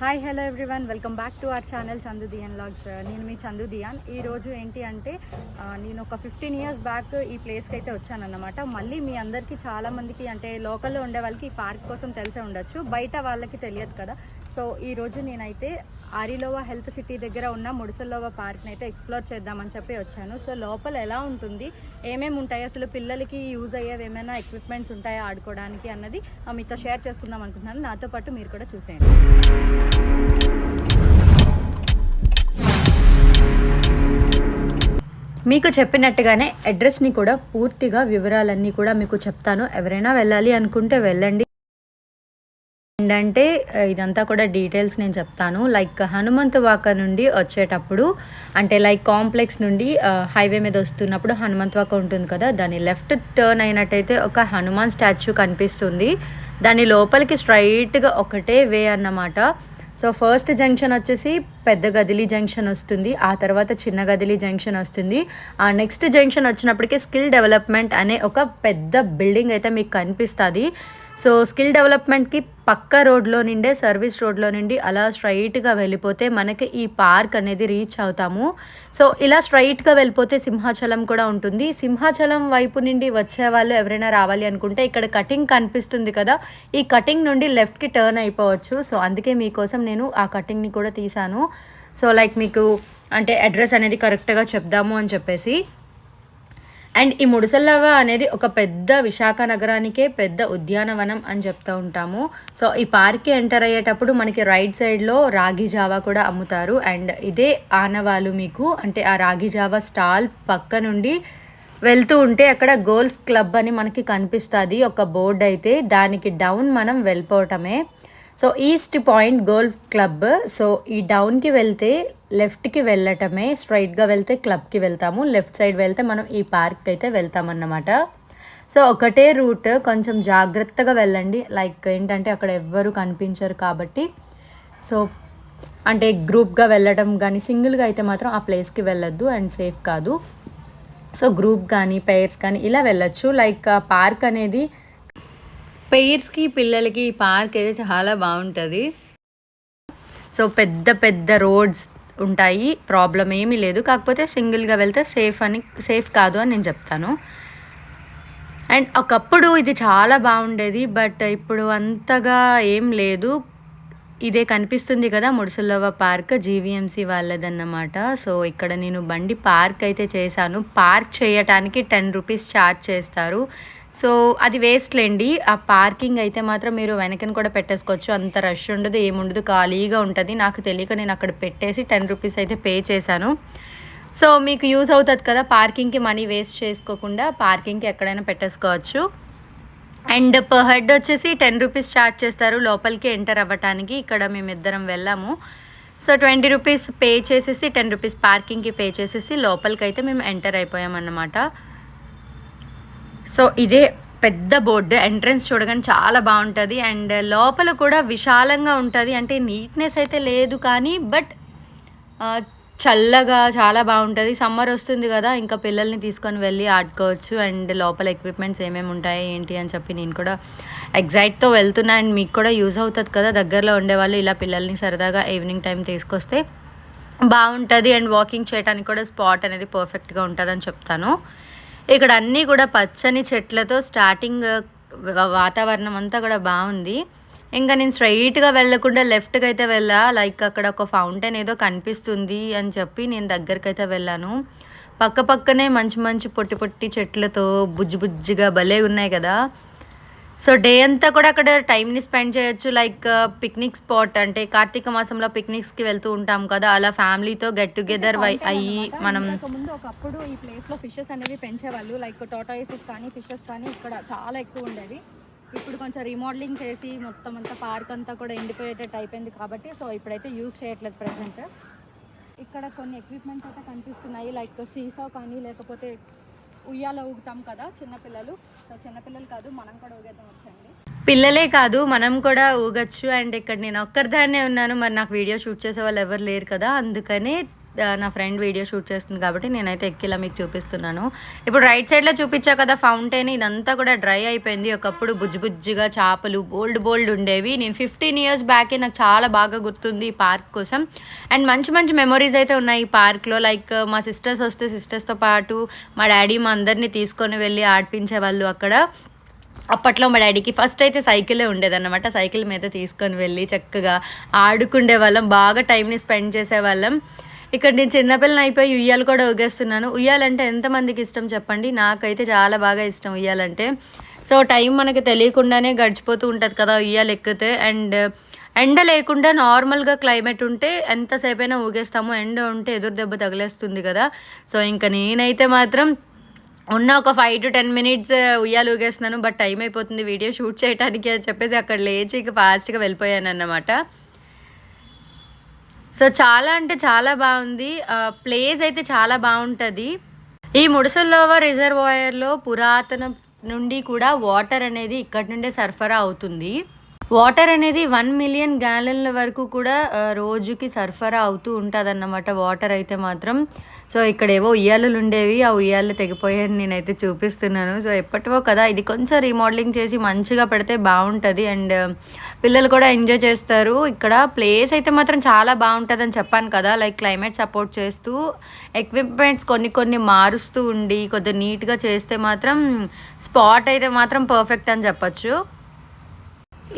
Hi hello everyone welcome back to our channel Chandu దియాన్ logs నేను మీ చందు దియాన్ ఈరోజు ఏంటి అంటే నేను ఒక ఫిఫ్టీన్ ఇయర్స్ బ్యాక్ ఈ ప్లేస్కి అయితే వచ్చానన్నమాట. మళ్ళీ మీ అందరికీ చాలామందికి అంటే లోకల్లో ఉండే వాళ్ళకి ఈ పార్క్ కోసం తెలిసే ఉండొచ్చు. బయట వాళ్ళకి తెలియదు కదా. సో ఈ రోజు నేనైతే ఆరిలోవా హెల్త్ సిటీ దగ్గర ఉన్న ముడిసల్లోవా పార్క్ని అయితే ఎక్స్ప్లోర్ చేద్దామని చెప్పి వచ్చాను. సో లోపల ఎలా ఉంటుంది? ఏమేమి ఉంటాయి? అసలు పిల్లలకి యూజ్ అయ్యేవి ఏమైనా ఎక్విప్మెంట్స్ ఉంటాయా ఆడుకోవడానికి అన్నది ఆ, మీతో షేర్ చేసుకుందాం అనుకుంటున్నాను. నాతో పాటు మీరు కూడా చూసేయండి. మీకు చెప్పినట్టుగానే అడ్రస్ని కూడా పూర్తిగా వివరాలన్నీ కూడా మీకు చెప్తాను. ఎవరైనా వెళ్ళాలి అనుకుంటే వెళ్ళండి. ఏంటంటే ఇదంతా కూడా డీటెయిల్స్ నేను చెప్తాను. లైక్ హనుమంతు వాక నుండి వచ్చేటప్పుడు అంటే లైక్ కాంప్లెక్స్ నుండి హైవే మీద వస్తున్నప్పుడు హనుమంత్ వాక ఉంటుంది కదా దాని లెఫ్ట్ టర్న్ అయినట్టయితే ఒక హనుమాన్ స్టాచ్యూ కనిపిస్తుంది. దాని లోపలికి స్ట్రైట్గా ఒకటే వే అన్నమాట. సో ఫస్ట్ జంక్షన్ వచ్చేసి పెద్ద గదిలి జంక్షన్ వస్తుంది. ఆ తర్వాత చిన్న గదిలి జంక్షన్ వస్తుంది. ఆ నెక్స్ట్ జంక్షన్ వచ్చినప్పటికీ స్కిల్ డెవలప్మెంట్ అనే ఒక పెద్ద బిల్డింగ్ అయితే మీకు కనిపిస్తుంది. సో స్కిల్ డెవలప్మెంట్కి పక్క రోడ్లో నుండే సర్వీస్ రోడ్లో నుండి అలా స్ట్రైట్గా వెళ్ళిపోతే మనకి ఈ పార్క్ అనేది రీచ్ అవుతాము. సో ఇలా స్ట్రైట్గా వెళ్ళిపోతే సింహాచలం కూడా ఉంటుంది. సింహాచలం వైపు నుండి వచ్చే వాళ్ళు ఎవరైనా రావాలి అనుకుంటే ఇక్కడ కటింగ్ కనిపిస్తుంది కదా ఈ కటింగ్ నుండి లెఫ్ట్కి టర్న్ అయిపోవచ్చు. సో అందుకే మీకోసం నేను ఆ కటింగ్ని కూడా తీశాను. సో లైక్ మీకు అంటే అడ్రస్ అనేది కరెక్ట్గా చెప్దాము అని చెప్పేసి. అండ్ ఈ ముడిసల్లవ అనేది ఒక పెద్ద విశాఖ నగరానికే పెద్ద ఉద్యానవనం అని చెప్తూ ఉంటాము. సో ఈ పార్క్కి ఎంటర్ అయ్యేటప్పుడు మనకి రైట్ సైడ్లో రాగి జావా కూడా అమ్ముతారు. అండ్ ఇదే ఆనవాలు మీకు అంటే ఆ రాగి జావా స్టాల్ పక్క నుండి వెళ్తూ ఉంటే అక్కడ గోల్ఫ్ క్లబ్ అని మనకి కనిపిస్తుంది. ఒక బోర్డు అయితే దానికి డౌన్ మనం వెళ్ళిపోవటమే. So East Point Golf Club so ఈ డౌన్కి వెళ్తే లెఫ్ట్కి వెళ్ళటమే స్ట్రైట్గా వెళ్తే క్లబ్కి వెళ్తాము లెఫ్ట్ సైడ్ వెళ్తే మనం ఈ పార్క్ అయితే వెళ్తామన్నమాట. సో ఒకటే రూట్ కొంచెం జాగ్రత్తగా వెళ్ళండి. లైక్ ఏంటంటే అక్కడ ఎవ్వరు కనిపించరు కాబట్టి. సో అంటే గ్రూప్గా వెళ్ళడం కానీ సింగిల్గా అయితే మాత్రం ఆ ప్లేస్కి వెళ్ళొద్దు అండ్ సేఫ్ కాదు. సో గ్రూప్ కానీ పేర్స్ కానీ ఇలా వెళ్ళొచ్చు. లైక్ ఆ పార్క్ అనేది పెయిర్స్కి పిల్లలకి ఈ పార్క్ అయితే చాలా బాగుంటుంది. సో పెద్ద పెద్ద రోడ్స్ ఉంటాయి. ప్రాబ్లం ఏమీ లేదు. కాకపోతే సింగిల్గా వెళ్తే సేఫ్ అని సేఫ్ కాదు అని నేను చెప్తాను. అండ్ ఒకప్పుడు ఇది చాలా బాగుండేది. బట్ ఇప్పుడు అంతగా ఏం లేదు. ఇదే కనిపిస్తుంది కదా ముడుసుల్లవ పార్క్ జీవీఎంసీ వాళ్ళదన్నమాట. సో ఇక్కడ నేను బండి పార్క్ అయితే చేశాను. పార్క్ చేయటానికి టెన్ రూపీస్ ఛార్జ్ చేస్తారు. సో అది వేస్ట్లేండి ఆ పార్కింగ్ అయితే మాత్రం మీరు వెనకని కూడా పెట్టేసుకోవచ్చు. అంత రష్ ఉండదు ఏముండదు ఖాళీగా ఉంటుంది. నాకు తెలియక నేను అక్కడ పెట్టేసి టెన్ రూపీస్ అయితే పే చేశాను. సో మీకు యూజ్ అవుతుంది కదా పార్కింగ్కి మనీ వేస్ట్ చేసుకోకుండా పార్కింగ్కి ఎక్కడైనా పెట్టేసుకోవచ్చు. అండ్ పర్ హెడ్ వచ్చేసి టెన్ రూపీస్ ఛార్జ్ చేస్తారు. లోపలికి ఎంటర్ అవ్వటానికి ఇక్కడ మేమిద్దరం వెళ్ళాము. సో ట్వంటీ రూపీస్ పే చేసేసి టెన్ రూపీస్ పార్కింగ్కి పే చేసేసి లోపలికి అయితే మేము ఎంటర్ అయిపోయామన్నమాట. సో ఇదే పెద్ద బోర్డు ఎంట్రన్స్ చూడగానే చాలా బాగుంటుంది. అండ్ లోపల కూడా విశాలంగా ఉంటుంది. అంటే నీట్నెస్ అయితే లేదు కానీ బట్ చల్లగా చాలా బాగుంటుంది. సమ్మర్ వస్తుంది కదా ఇంకా పిల్లల్ని తీసుకొని వెళ్ళి ఆడుకోవచ్చు. అండ్ లోపల ఎక్విప్మెంట్స్ ఏమేమి ఉంటాయి ఏంటి అని చెప్పి నేను కూడా ఎగ్జైట్తో వెళ్తున్నా. అండ్ మీకు కూడా యూజ్ అవుతుంది కదా దగ్గరలో ఉండేవాళ్ళు ఇలా పిల్లల్ని సరదాగా ఈవినింగ్ టైం తీసుకొస్తే బాగుంటుంది. అండ్ వాకింగ్ చేయడానికి కూడా స్పాట్ అనేది పర్ఫెక్ట్గా ఉంటుందని చెప్తాను. ఇక్కడ అన్నీ కూడా పచ్చని చెట్లతో స్టార్టింగ్ వాతావరణం అంతా కూడా బాగుంది. ఇంకా నేను స్ట్రైట్గా వెళ్ళకుండా లెఫ్ట్కి అయితే వెళ్ళా. లైక్ అక్కడ ఒక ఫౌంటైన్ ఏదో కనిపిస్తుంది అని చెప్పి నేను దగ్గరికి అయితే వెళ్ళాను. పక్క పక్కనే మంచి మంచి పొట్టి పొట్టి చెట్లతో బుజ్జి బుజ్జిగా భలే ఉన్నాయి కదా. సో డే అంతా కూడా అక్కడ టైంని స్పెండ్ చేయొచ్చు. లైక్ పిక్నిక్ స్పాట్ అంటే కార్తీక మాసంలో పిక్నిక్స్కి వెళ్తూ ఉంటాం కదా. అలా ఫ్యామిలీతో గెట్ టుగెదర్ అయ్యి మనం ముందు ఒకప్పుడు ఈ ప్లేస్లో ఫిషెస్ అనేవి పెంచేవాళ్ళు. లైక్ టోటాయిసెస్ కానీ ఫిషెస్ కానీ ఇక్కడ చాలా ఎక్కువ ఉండేవి. ఇప్పుడు కొంచెం రీమోడలింగ్ చేసి మొత్తం అంతా పార్క్ అంతా కూడా ఎండిపోయేటట్టు అయిపోయింది కాబట్టి సో ఇప్పుడైతే యూజ్ చేయట్లేదు ప్రెసెంట్ ఇక్కడ కొన్ని ఎక్విప్మెంట్స్ అయితే కనిపిస్తున్నాయి. లైక్ సీసా కానీ లేకపోతే ఉయ్యాల ఊగుతాం కదా చిన్నపిల్లలు. చిన్నపిల్లలు కాదు మనం కూడా ఊగేద్దాం వచ్చండి పిల్లలే కాదు మనం కూడా ఊగచ్చు. అండ్ ఇక్కడ నేను ఒక్కరిదాన్నే ఉన్నాను. మరి నాకు వీడియో షూట్ చేసే వాళ్ళు ఎవరు లేరు కదా. అందుకనే నా ఫ్రెండ్ వీడియో షూట్ చేస్తుంది కాబట్టి నేనైతే ఎక్కిలా మీకు చూపిస్తున్నాను. ఇప్పుడు రైట్ సైడ్లో చూపించా కదా ఫౌంటైన్ ఇదంతా కూడా డ్రై అయిపోయింది. ఒకప్పుడు బుజ్జి బుజ్జిగా చేపలు బోల్డ్ బోల్డ్ ఉండేవి. నేను ఫిఫ్టీన్ ఇయర్స్ బ్యాకే నాకు చాలా బాగా గుర్తుంది ఈ పార్క్ కోసం. అండ్ మంచి మంచి మెమరీస్ అయితే ఉన్నాయి ఈ పార్క్లో లైక్ మా సిస్టర్స్ వస్తే సిస్టర్స్తో పాటు మా డాడీ మా అందరినీ తీసుకొని వెళ్ళి ఆడిపించే వాళ్ళు అక్కడ. అప్పట్లో మా డాడీకి ఫస్ట్ అయితే సైకిలే ఉండేదన్నమాట. సైకిల్ మీద తీసుకొని వెళ్ళి చక్కగా ఆడుకుండే వాళ్ళం. బాగా టైంని స్పెండ్ చేసేవాళ్ళం. ఇక్కడ నేను చిన్నపిల్లని అయిపోయి ఉయ్యాలు కూడా ఊగేస్తున్నాను. ఉయ్యాలంటే ఎంతమందికి ఇష్టం చెప్పండి? నాకైతే చాలా బాగా ఇష్టం ఉయ్యాలంటే. సో టైం మనకి తెలియకుండానే గడిచిపోతూ ఉంటుంది కదా ఉయ్యాలు ఎక్కితే. అండ్ ఎండ లేకుండా నార్మల్గా క్లైమేట్ ఉంటే ఎంతసేపైనా ఊగేస్తాము. ఎండ ఉంటే ఎదురు దెబ్బ తగిలేస్తుంది కదా. సో ఇంకా నేనైతే మాత్రం ఉన్న ఒక ఫైవ్ టు టెన్ మినిట్స్ ఉయ్యాలు ఊగేస్తున్నాను. బట్ టైం అయిపోతుంది వీడియో షూట్ చేయడానికి అని చెప్పేసి అక్కడ లేచి ఇక ఫాస్ట్గా వెళ్ళిపోయాను అన్నమాట సో చాలా అంటే చాలా బాగుంది. ప్లేస్ అయితే చాలా బాగుంటుంది. ఈ ముడసల్లోవ రిజర్వాయర్లో పురాతన నుండి కూడా వాటర్ అనేది ఇక్కడి నుండే సరఫరా అవుతుంది. వాటర్ అనేది వన్ మిలియన్ గ్యాలన్ల వరకు కూడా రోజుకి సరఫరా అవుతూ ఉంటుంది అన్నమాట వాటర్ అయితే మాత్రం. సో ఇక్కడ ఏవో ఉయ్యాలలు ఉండేవి ఆ ఉయ్యాలు తెగిపోయాయని నేనైతే చూపిస్తున్నాను. సో ఎప్పటివో కదా ఇది కొంచెం రీమోడలింగ్ చేసి మంచిగా పెడితే బాగుంటుంది. అండ్ పిల్లలు కూడా ఎంజాయ్ చేస్తారు. ఇక్కడ ప్లేస్ అయితే మాత్రం చాలా బాగుంటుంది అని చెప్పాను కదా లైక్ క్లైమేట్ సపోర్ట్ చేస్తూ ఎక్విప్మెంట్స్ కొన్ని కొన్ని మారుస్తూ ఉండి కొద్దిగా నీట్గా చేస్తే మాత్రం స్పాట్ అయితే మాత్రం పర్ఫెక్ట్ అని చెప్పచ్చు.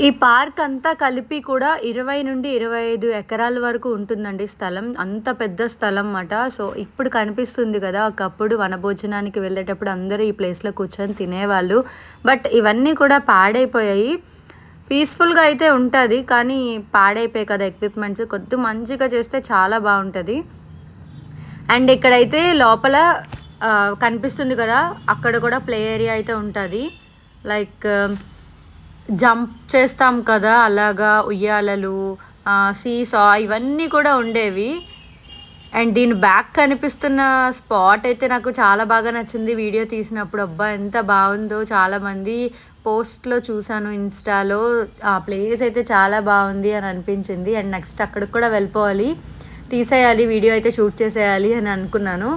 ఈ పార్క్ అంతా కలిపి కూడా ఇరవై నుండి ఇరవై ఐదు ఎకరాల వరకు ఉంటుందండి స్థలం. అంత పెద్ద స్థలం అన్నమాట సో ఇప్పుడు కనిపిస్తుంది కదా ఒకప్పుడు వనభోజనానికి వెళ్ళేటప్పుడు అందరూ ఈ ప్లేస్లో కూర్చొని తినేవాళ్ళు. బట్ ఇవన్నీ కూడా పాడైపోయాయి. పీస్ఫుల్గా అయితే ఉంటుంది కానీ పాడైపోయాయి కదా ఎక్విప్మెంట్స్. కొద్ది మంచిగా చేస్తే చాలా బాగుంటుంది. అండ్ ఇక్కడైతే లోపల కనిపిస్తుంది కదా అక్కడ కూడా ప్లే ఏరియా అయితే ఉంటుంది. లైక్ జంప్ చేస్తాం కదా అలాగా ఉయ్యాలలు సీసా ఇవన్నీ కూడా ఉండేవి. అండ్ దీని బ్యాక్ కనిపిస్తున్న స్పాట్ అయితే నాకు చాలా బాగా నచ్చింది. వీడియో తీసినప్పుడు అబ్బా ఎంత బాగుందో. చాలామంది పోస్ట్లో చూశాను ఇన్స్టాలో. ఆ ప్లేస్ అయితే చాలా బాగుంది అని అనిపించింది. అండ్ నెక్స్ట్ అక్కడికి కూడా వెళ్ళిపోవాలి. తీసేయాలి వీడియో అయితే షూట్ చేసేయాలి అని అనుకున్నాను.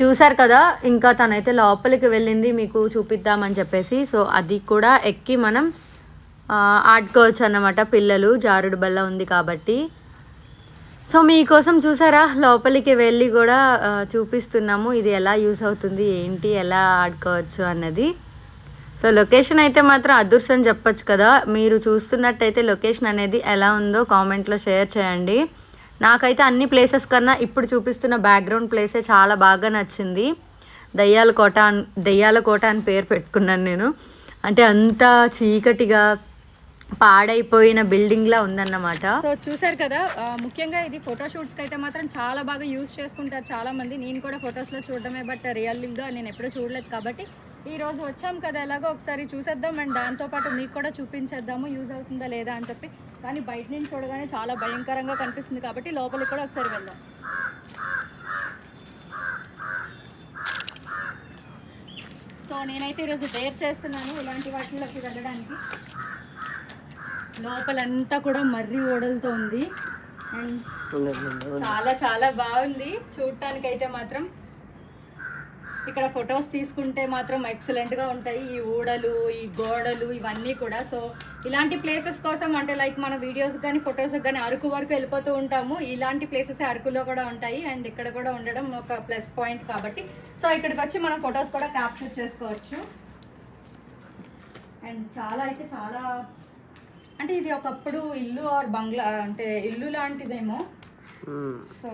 చూశారు కదా ఇంకా తనైతే లోపలికి వెళ్ళింది మీకు చూపిద్దామని చెప్పేసి. సో అది కూడా ఎక్కి మనం ఆడుకోవచ్చు అన్నమాట పిల్లలు జారుడు బల్ల ఉంది కాబట్టి. సో మీకోసం చూసారా? లోపలికి వెళ్ళి కూడా చూపిస్తున్నాము ఇది ఎలా యూస్ అవుతుంది ఏంటి ఎలా ఆడుకోవచ్చు అన్నది. సో లొకేషన్ అయితే మాత్రం అదుర్స్ అని చెప్పొచ్చు కదా. మీరు చూస్తున్నట్టయితే లొకేషన్ అనేది ఎలా ఉందో కామెంట్లో షేర్ చేయండి. నాకైతే అన్ని ప్లేసెస్ కన్నా ఇప్పుడు చూపిస్తున్న బ్యాక్గ్రౌండ్ ప్లేసే చాలా బాగా నచ్చింది. దయ్యాల కోట అని దయ్యాల కోట అని పేరు పెట్టుకున్నాను నేను. అంటే అంత చీకటిగా పాడైపోయిన బిల్డింగ్ లా ఉందన్నమాట. సో చూసారు కదా ముఖ్యంగా ఇది ఫోటోషూట్స్కి అయితే మాత్రం చాలా బాగా యూజ్ చేసుకుంటారు చాలా మంది నేను కూడా ఫొటోస్లో చూడడమే బట్ రియల్గా నేను ఎప్పుడూ చూడలేదు కాబట్టి ఈ రోజు వచ్చాం కదా ఎలాగో ఒకసారి చూసేద్దాం అండ్ దాంతోపాటు మీకు కూడా చూపించేద్దాము. యూజ్ అవుతుందా లేదా అని చెప్పి. కానీ బయట నుంచి చూడగానే చాలా భయంకరంగా కనిపిస్తుంది కాబట్టి లోపలికి కూడా ఒకసారి వెళ్దాం. సో నేనైతే ఈరోజు డేర్ చేస్తున్నాను ఇలాంటి వాటిలోకి వెళ్ళడానికి. లోపలంతా కూడా మర్రి ఓడలతో ఉంది. అండ్ చాలా చాలా బాగుంది. చూడటానికి అయితే మాత్రం ఇక్కడ ఫొటోస్ తీసుకుంటే మాత్రం ఎక్సలెంట్గా ఉంటాయి. ఈ ఊడలు ఈ గోడలు ఇవన్నీ కూడా. సో ఇలాంటి ప్లేసెస్ కోసం అంటే లైక్ మన వీడియోస్ కానీ ఫొటోస్ కానీ అరకు వరకు వెళ్ళిపోతూ ఉంటాము. ఇలాంటి ప్లేసెస్ అరకులో కూడా ఉంటాయి. అండ్ ఇక్కడ కూడా ఉండడం ఒక ప్లస్ పాయింట్ కాబట్టి. సో ఇక్కడికి వచ్చి మనం ఫొటోస్ కూడా క్యాప్చర్ చేసుకోవచ్చు. అండ్ చాలా అయితే చాలా అంటే ఇది ఒకప్పుడు ఇల్లు ఆర్ బంగ్లా అంటే ఇల్లు లాంటిదేమో. సో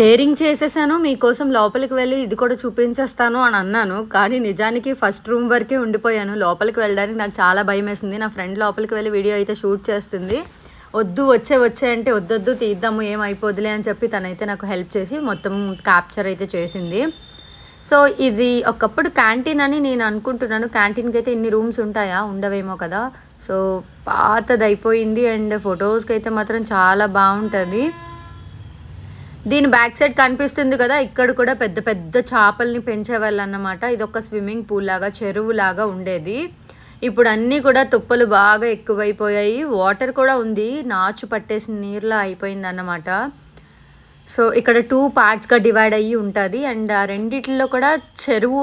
డేరింగ్ చేసేసాను మీకోసం లోపలికి వెళ్ళి ఇది కూడా చూపించేస్తాను అని అన్నాను. కానీ నిజానికి ఫస్ట్ రూమ్ వరకే ఉండిపోయాను. లోపలికి వెళ్ళడానికి నాకు చాలా భయం వేసింది. నా ఫ్రెండ్ లోపలికి వెళ్ళి వీడియో అయితే షూట్ చేస్తుంది. వద్దు వచ్చే వచ్చే అంటే వద్దొద్దు తీద్దాము ఏమైపోదులే అని చెప్పి తనైతే నాకు హెల్ప్ చేసి మొత్తం క్యాప్చర్ అయితే చేసింది. సో ఇది ఒకప్పుడు క్యాంటీన్ అని నేను అనుకుంటున్నాను. క్యాంటీన్కి అయితే ఇన్ని రూమ్స్ ఉంటాయా? ఉండవేమో కదా. సో పాతది అయిపోయింది అండ్ ఫొటోస్కి అయితే మాత్రం చాలా బాగుంటుంది. దీని బ్యాక్ సైడ్ కనిపిస్తుంది కదా ఇక్కడ కూడా పెద్ద పెద్ద చేపల్ని పెంచేవాళ్ళు అన్నమాట ఇది ఒక స్విమ్మింగ్ పూల్ లాగా చెరువు లాగా ఉండేది. ఇప్పుడు అన్నీ కూడా తుప్పలు బాగా ఎక్కువైపోయాయి. వాటర్ కూడా ఉంది. నాచు పట్టేసిన నీరులా అయిపోయింది అన్నమాట సో ఇక్కడ టూ పార్ట్స్గా డివైడ్ అయ్యి ఉంటుంది. అండ్ ఆ రెండిట్లో కూడా చెరువు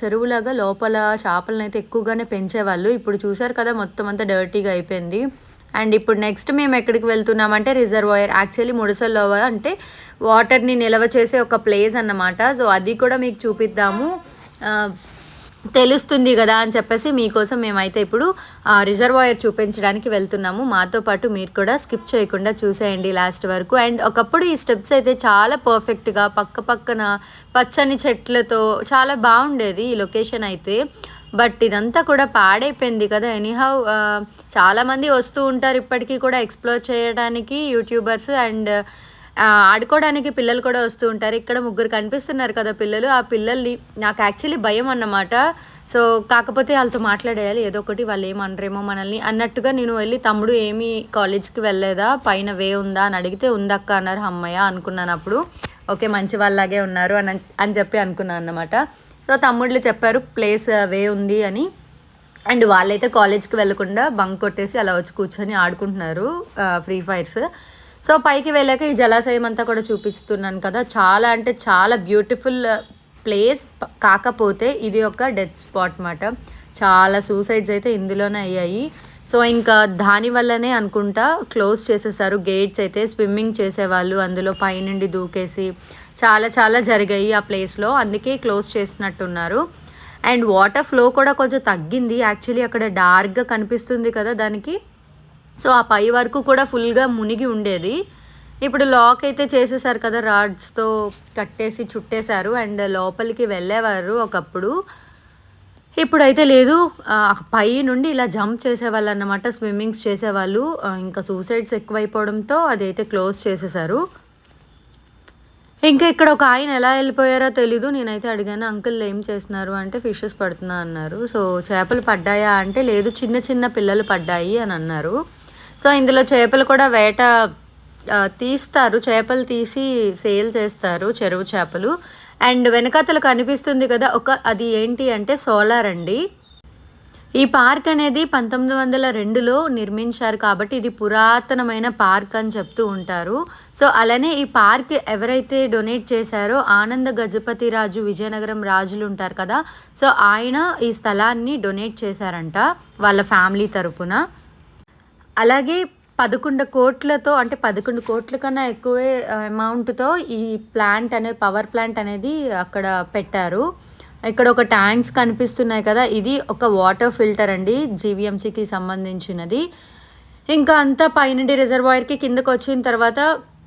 చెరువులాగా లోపల చేపలను అయితే ఎక్కువగానే పెంచేవాళ్ళు. ఇప్పుడు చూసారు కదా మొత్తం అంతా డర్టీగా అయిపోయింది. అండ్ ఇప్పుడు నెక్స్ట్ మేము ఎక్కడికి వెళ్తున్నామంటే రిజర్వాయర్. యాక్చువల్లీ ముడసల్లో అంటే వాటర్ని నిల్వ చేసే ఒక ప్లేస్ అన్నమాట. సో అది కూడా మీకు చూపిద్దాము. తెలుస్తుంది కదా అని చెప్పేసి మీకోసం మేమైతే ఇప్పుడు ఆ రిజర్వాయర్ చూపించడానికి వెళ్తున్నాము. మాతో పాటు మీరు కూడా స్కిప్ చేయకుండా చూసేయండి లాస్ట్ వరకు. అండ్ ఒకప్పుడు ఈ స్టెప్స్ అయితే చాలా పర్ఫెక్ట్గా పక్క పక్కన పచ్చని చెట్లతో చాలా బాగుండేది ఈ లొకేషన్ అయితే. బట్ ఇదంతా కూడా పాడైపోయింది కదా. ఎనీహౌ చాలామంది వస్తూ ఉంటారు ఇప్పటికీ కూడా ఎక్స్ప్లోర్ చేయడానికి యూట్యూబర్స్ అండ్ ఆడుకోవడానికి పిల్లలు కూడా వస్తూ ఉంటారు. ఇక్కడ ముగ్గురు కనిపిస్తున్నారు కదా పిల్లలు. ఆ పిల్లల్ని నాకు యాక్చువల్లీ భయం అన్నమాట. సో కాకపోతే వాళ్ళతో మాట్లాడేయాలి. ఏదో ఒకటి వాళ్ళు ఏమనరేమో మనల్ని అన్నట్టుగా నేను వెళ్ళి తమ్ముడు ఏమి కాలేజ్కి వెళ్ళలేదా? పైన వే ఉందా? అని అడిగితే ఉందక్క అన్నారు. అమ్మయ్య అనుకున్నాను అప్పుడు. ఓకే మంచి వాళ్ళలాగే ఉన్నారు అని అని చెప్పి అనుకున్నాను అన్నమాట. సో తమ్ముళ్ళు చెప్పారు ప్లేస్ వే ఉంది అని. అండ్ వాళ్ళైతే కాలేజ్కి వెళ్ళకుండా బంక్ కొట్టేసి అలా వచ్చి కూర్చొని ఆడుకుంటున్నారు ఫ్రీ ఫైర్స్. సో పైకి వెళ్ళాక ఈ జలాశయం అంతా కూడా చూపిస్తున్నాను కదా. చాలా అంటే చాలా బ్యూటిఫుల్ uh, ప్లేస్ కాకపోతే ఇది ఒక డెత్ స్పాట్ అనమాట చాలా సూసైడ్స్ అయితే ఇందులోనే అయ్యాయి. సో ఇంకా దాని వల్లనే అనుకుంటా క్లోజ్ చేసేసారు. గేట్స్ అయితే స్విమ్మింగ్ చేసేవాళ్ళు అందులో పైనుండి దూకేసి చాలా చాలా జరిగాయి ఆ ప్లేస్లో. అందుకే క్లోజ్ చేసినట్టున్నారు. అండ్ వాటర్ ఫ్లో కూడా కొంచెం తగ్గింది. యాక్చువల్లీ అక్కడ డార్క్గా కనిపిస్తుంది కదా దానికి. సో ఆ పై వరకు కూడా ఫుల్గా మునిగి ఉండేది. ఇప్పుడు లాక్ అయితే చేసేసారు కదా రాడ్స్తో కట్టేసి చుట్టేశారు అండ్ లోపలికి వెళ్ళేవారు ఒకప్పుడు. ఇప్పుడైతే లేదు. పై నుండి ఇలా జంప్ చేసేవాళ్ళు అన్నమాట స్విమ్మింగ్స్ చేసేవాళ్ళు. ఇంకా సూసైడ్స్ ఎక్కువైపోవడంతో అదైతే క్లోజ్ చేసేసారు. ఇంకా ఇక్కడ ఒక ఆయన ఎలా వెళ్ళిపోయారో తెలీదు. నేనైతే అడిగాను అంకుల్ ఏం చేస్తున్నారు? అంటే ఫిషెస్ పడుతున్నా అన్నారు. సో చేపలు పడ్డాయా అంటే లేదు చిన్న చిన్న పిల్లలు పడ్డాయి అని అన్నారు. సో ఇందులో చేపలు కూడా వేట తీస్తారు. చేపలు తీసి సేల్ చేస్తారు చెరువు చేపలు. అండ్ వెనకాతలు కనిపిస్తుంది కదా ఒక అది ఏంటి అంటే సోలార్ అండి. ఈ పార్క్ అనేది పంతొమ్మిది వందల రెండులో నిర్మించారు కాబట్టి ఇది పురాతనమైన పార్క్ అని చెప్తూ ఉంటారు. సో అలానే ఈ పార్క్ ఎవరైతే డొనేట్ చేశారో ఆనంద గజపతి రాజు విజయనగరం రాజులు ఉంటారు కదా. సో ఆయన ఈ స్థలాన్ని డొనేట్ చేశారంట వాళ్ళ ఫ్యామిలీ తరపున. అలాగే పదకొండు కోట్లతో అంటే పదకొండు కోట్ల కన్నా ఎక్కువే అమౌంట్తో ఈ ప్లాంట్ అనే పవర్ ప్లాంట్ అనేది అక్కడ పెట్టారు. ఇక్కడ ఒక ట్యాంక్స్ కనిపిస్తున్నాయి కదా ఇది ఒక వాటర్ ఫిల్టర్ అండి జీవీఎంసీకి సంబంధించినది. ఇంకా అంతా పైనుండి రిజర్వాయర్కి కిందకు వచ్చిన తర్వాత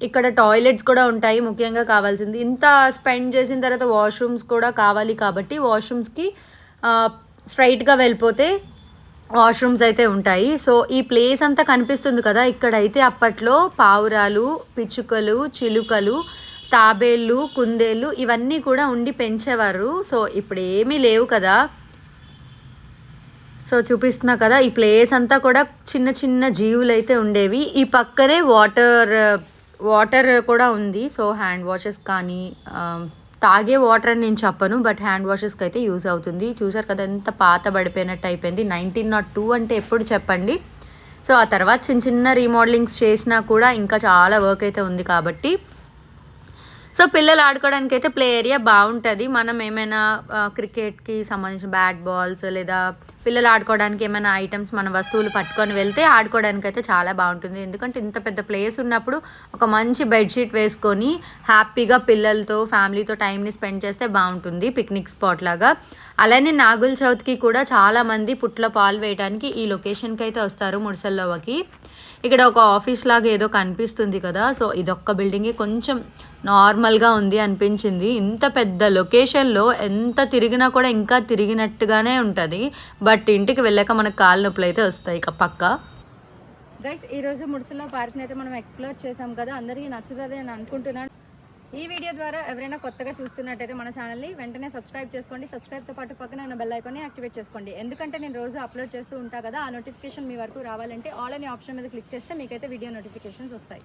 ఇక్కడ టాయిలెట్స్ కూడా ఉంటాయి ముఖ్యంగా కావాల్సింది. ఇంత స్పెండ్ చేసిన తర్వాత వాష్రూమ్స్ కూడా కావాలి కాబట్టి వాష్రూమ్స్కి స్ట్రైట్గా వెళ్ళిపోతే వాష్రూమ్స్ అయితే ఉంటాయి. సో ఈ ప్లేస్ అంతా కనిపిస్తుంది కదా ఇక్కడైతే అప్పట్లో పావురాలు పిచ్చుకలు చిలుకలు తాబేళ్ళు కుందేళ్ళు ఇవన్నీ కూడా ఉండి పెంచేవారు. సో ఇప్పుడు ఏమీ లేవు కదా. సో చూపిస్తున్నా కదా ఈ ప్లేస్ అంతా కూడా చిన్న చిన్న జీవులు అయితే ఉండేవి. ఈ పక్కనే వాటర్ వాటర్ కూడా ఉంది. సో హ్యాండ్ వాషెస్ కానీ తాగే వాటర్ అని నేను చెప్పను బట్ హ్యాండ్ వాషెస్కి అయితే యూజ్ అవుతుంది. చూసారు కదా ఎంత పాత పడిపోయినట్టు అయిపోయింది. నైన్టీన్ నాట్ టూ అంటే ఎప్పుడు చెప్పండి. సో ఆ తర్వాత చిన్న చిన్న రీమోడలింగ్స్ చేసినా కూడా ఇంకా చాలా వర్క్ అయితే ఉంది కాబట్టి సో పిల్లలు ఆడుకోవడానికి అయితే ప్లే ఏరియా బాగుంటుంది. మనం ఏమైనా క్రికెట్కి సంబంధించిన బ్యాట్ బాల్స్ లేదా పిల్లలు ఆడుకోవడానికి ఏమైనా ఐటమ్స్ మన వస్తువులు పట్టుకొని వెళ్తే ఆడుకోవడానికి అయితే చాలా బాగుంటుంది. ఎందుకంటే ఇంత పెద్ద ప్లేస్ ఉన్నప్పుడు ఒక మంచి బెడ్షీట్ వేసుకొని హ్యాపీగా పిల్లలతో ఫ్యామిలీతో టైంని స్పెండ్ చేస్తే బాగుంటుంది పిక్నిక్ స్పాట్ లాగా. అలానే నాగుల చవితికి కూడా చాలామంది పుట్ల పాలు వేయడానికి ఈ లొకేషన్కి అయితే వస్తారు ముడిసల్లోవకి. ఇక్కడ ఒక ఆఫీస్ లాగా ఏదో కనిపిస్తుంది కదా. సో ఇదొక్క బిల్డింగే. కొంచెం నార్మల్గా ఉంది అనిపించింది. ఇంత పెద్ద లొకేషన్లో ఎంత తిరిగినా కూడా ఇంకా తిరిగినట్టుగానే ఉంటుంది. బట్ ఇంటికి వెళ్ళాక మనకు కాళ్ళ నొప్పులు అయితే వస్తాయి ఇక పక్క. గైస్ ఈరోజు రోజు పార్క్ని అయితే మనం ఎక్స్ప్లోర్ చేసాం కదా. అందరికీ నచ్చుతుంది అని అనుకుంటున్నాను. ఈ వీడియో ద్వారా ఎవరైనా కొత్తగా చూస్తున్నట్టయితే మన ఛానల్ని వెంటనే సబ్స్క్రైబ్ చేసుకోండి. సబ్స్క్రైబ్తో పాటు పక్కన ఉన్న బెల్ ఐకాన్ని యాక్టివేట్ చేసుకోండి. ఎందుకంటే నేను రోజు అప్లోడ్ చేస్తూ ఉంటా కదా ఆ నోటిఫికేషన్ మీ వరకు రావాలంటే ఆల్ అనే ఆప్షన్ మీద క్లిక్ చేస్తే మీకైతే వీడియో నోటిఫికేషన్స్ వస్తాయి.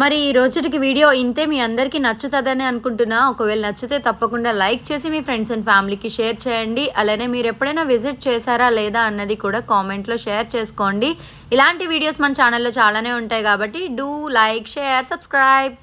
మరి ఈ రోజుటికి వీడియో ఇంతే మీ అందరికీ నచ్చుతుందని అనుకుంటున్నా. ఒకవేళ నచ్చితే తప్పకుండా లైక్ చేసి మీ ఫ్రెండ్స్ అండ్ ఫ్యామిలీకి షేర్ చేయండి. అలానే మీరు ఎప్పుడైనా విజిట్ చేశారా లేదా అన్నది కూడా కామెంట్లో షేర్ చేసుకోండి. ఇలాంటి వీడియోస్ మన ఛానల్లో చాలానే ఉంటాయి కాబట్టి డూ లైక్ షేర్ సబ్స్క్రైబ్.